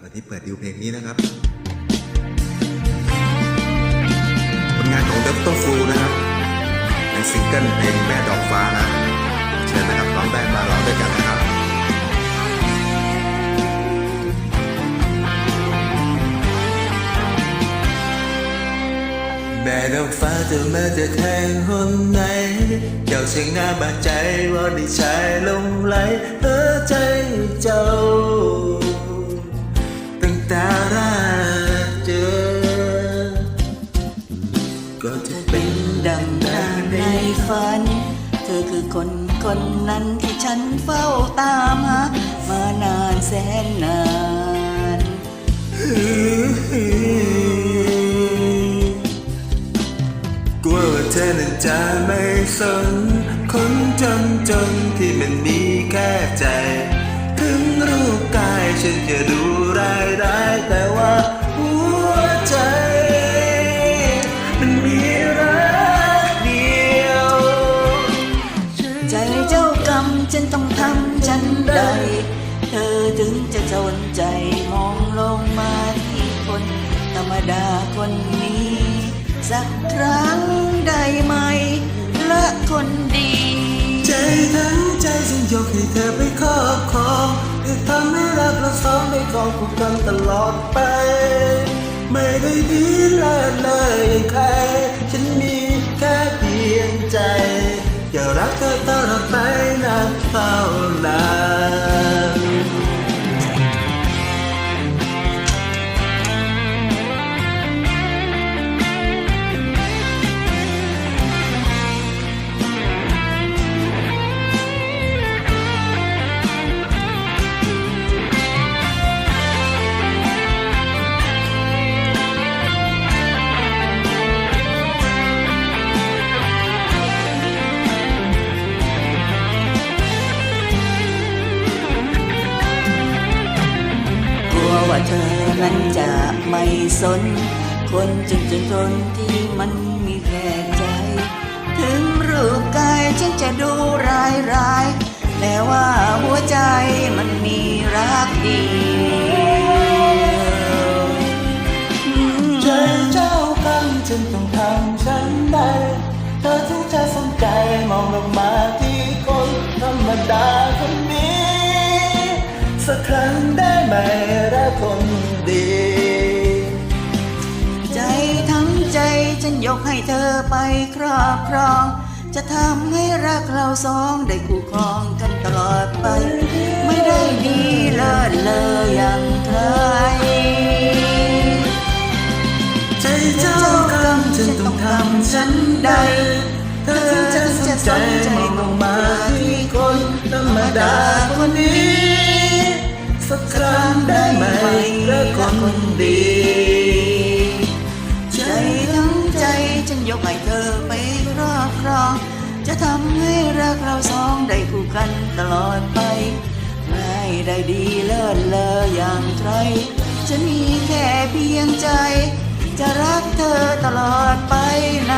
ครับวันที่เปิดดิวเพลงนี้นะครับผลงานของเดฟต้ฟูนะครับในซิงเกิลเพลงแม่ดอกฟ้านะเชิญนะครับร้องได้มาร้องด้วยกันนะครับแม่ดอกฟ้าจะมาจากแห่งหนไหนเจ้าเสียงงามบาดใจว่าได้ชายลงไหลเออใจเจ้า ฝัน เธอคือคนคนนั้นที่ฉันเฝ้าตามหามานานแสนนานกลัวว่าเธอนั้นจะไม่สน คนจนจนที่มันมีแค่ใจ ถึงรูปกายฉันจะดู จะจนใจมองลงมาที่คน ธรรมดาคนนี้ สักครั้งได้ไหม ละคนดี ใจทั้งใจฉันยกให้เธอไปครอบครองเธอทำให้รักเราสองได้ครองคู่กันตลอดไป ไม่ได้ดีเลิศเลยอย่างใคร ฉันมีแค่เพียงใจ อย่ารักเธอตลอดไปนานเท่านาน เธอนั้นจะไม่สน คนจนจนจนที่มันมีแค่ใจ ถึงรูปกายฉันจะดูร้ายร้ายแต่ว่าหัวใจมันมีรักเดียวอืมใจเจ้ากรรมฉันต้องทำฉันใดเธอถึงจะสนใจมองลงมาที่คนธรรมดาคนนี้ สักครั้งได้ไหม ให้เธอไปครอบครอง จะทำให้รักเราสองได้คู่ครองกันตลอดไป ไม่ได้ดีเลิศเลยอย่างใครใจเจ้ากรรมฉันต้องทำฉันใด เธอถึงจะสนใจมองมาที่คนธรรมดาคนนี้ สักครั้งได้ไหมรักคนดีำไมเธอไปรอบครอง จะทำให้รักเราสองได้คู่กันตลอดไป ไม่ได้ดีเลิศเลออย่างใครฉันมีแค่เพียงใจ จะรักเธอตลอดไปนะ